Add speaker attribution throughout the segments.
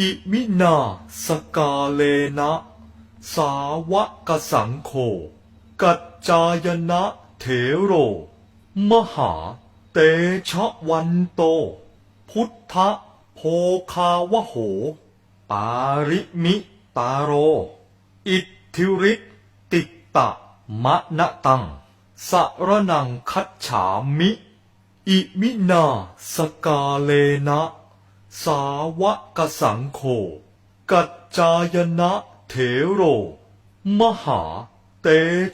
Speaker 1: อิมินาสกาเลนะ สาวกสังโฆกัจจายนะเถโร มหา เตชะวันโต พุทธโพคาวโห ปาริมิตาโร อิทธิริติตะมะนะตัง สรนังคัจฉามิ อิมินาสกาเลนะ สาวกสังโฆกัจจายนะเถโร มหา เต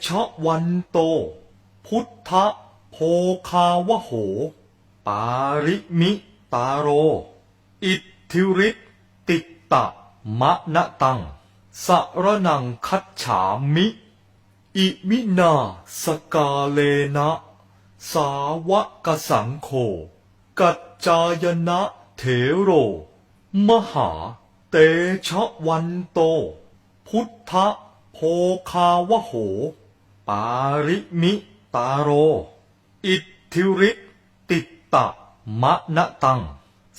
Speaker 1: ชะวันโต พุทธโพคาวโห ปาริมิตาโร อิทธิริติตะมะนะตัง สรนังคัจฉามิ อิมินาสกาเลนะ สาวกสังโฆกัจจายนะ เถโร มหา เตชะวันโต พุทธโพคาวโห ปาริมิตาโร อิทธิริติตะมะนะตัง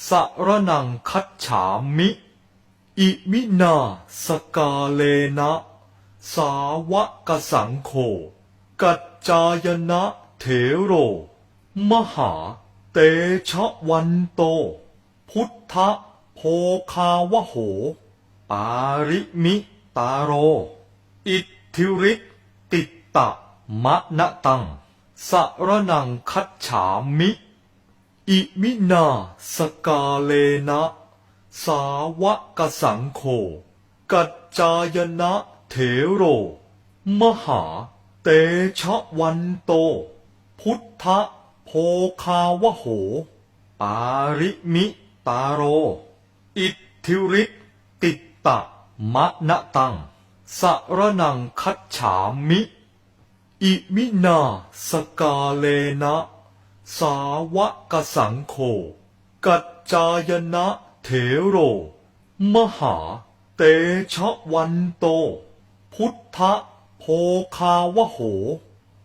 Speaker 1: สรนังคัจฉามิ อิมินาสกาเลนะ สาวกสังโฆกัจจายนะเถโร มหา เตชะวันโต พุทธโพคาวโห ปาริมิตาโร อิทธิริติตะมะนะตัง สรนังคัจฉามิ อิมินาสกาเลนะ สาวกสังโฆกัจจายนะเถโร มหาเตชะวันโต พุทธโพคาวโห ปาริมิ ตาโร อิทธิริติตะมะนะตัง สรนังคัจฉามิ อิมินาสกาเลนะ สาวกสังโฆกัจจายนะเถโร มหาเตชะวันโต พุทธโพคาวโห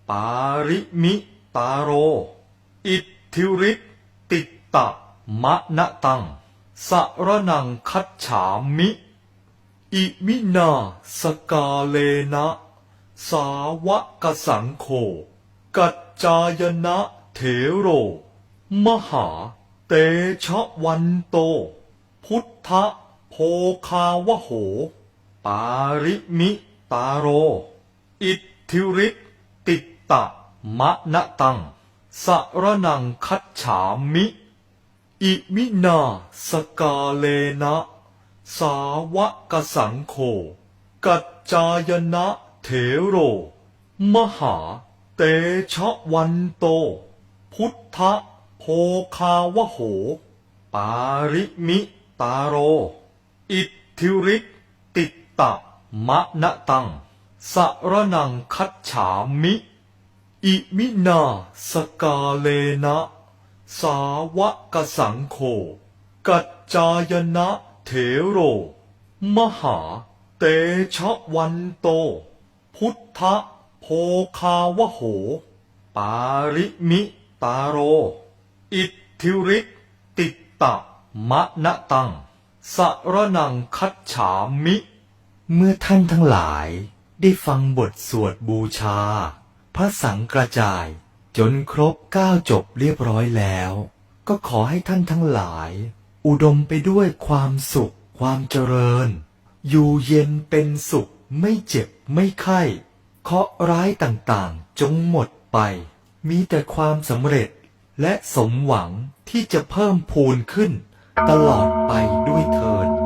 Speaker 1: ปาริมิตาโร อิทธิริติตะ มะนะตัง สระนังคัจฉามิ อิมินาสกาเลนะ สาวกสังโฆกัจจายนะเถโร มหาเตชะวันโต พุทธโพคาวโห ปาริมิตาโร อิทธิริติตะมะนะตัง สระนังคัจฉามิ อิมินาสกาเลนะ สาวกสังโฆกัจจายนะเถโร มหาเตชะวันโต พุทธโพคาวโห ปาริมิตาโร อิทธิริติตะมะนะตัง สรนังคัจฉามิ อิมินาสกาเลนะ สาวกสังโฆกัจจายนะเถโร มหา เตชะวันโต พุทธโพคาวโห ปาริมิตาโร อิทธิริติตะมะนะตัง สรนังคัจฉามิ เมื่อท่านทั้งหลายได้ฟังบทสวดบูชา พระสังกระจาย จนครบเก้าจบเรียบร้อยแล้ว ก็ขอให้ท่านทั้งหลาย อุดมไปด้วยความสุข ความเจริญ อยู่เย็นเป็นสุข ไม่เจ็บไม่ไข้ เคราะร้ายต่างๆ จงหมดไป มีแต่ความสำเร็จและสมหวังที่จะเพิ่มพูนขึ้น ตลอดไปด้วยเถิด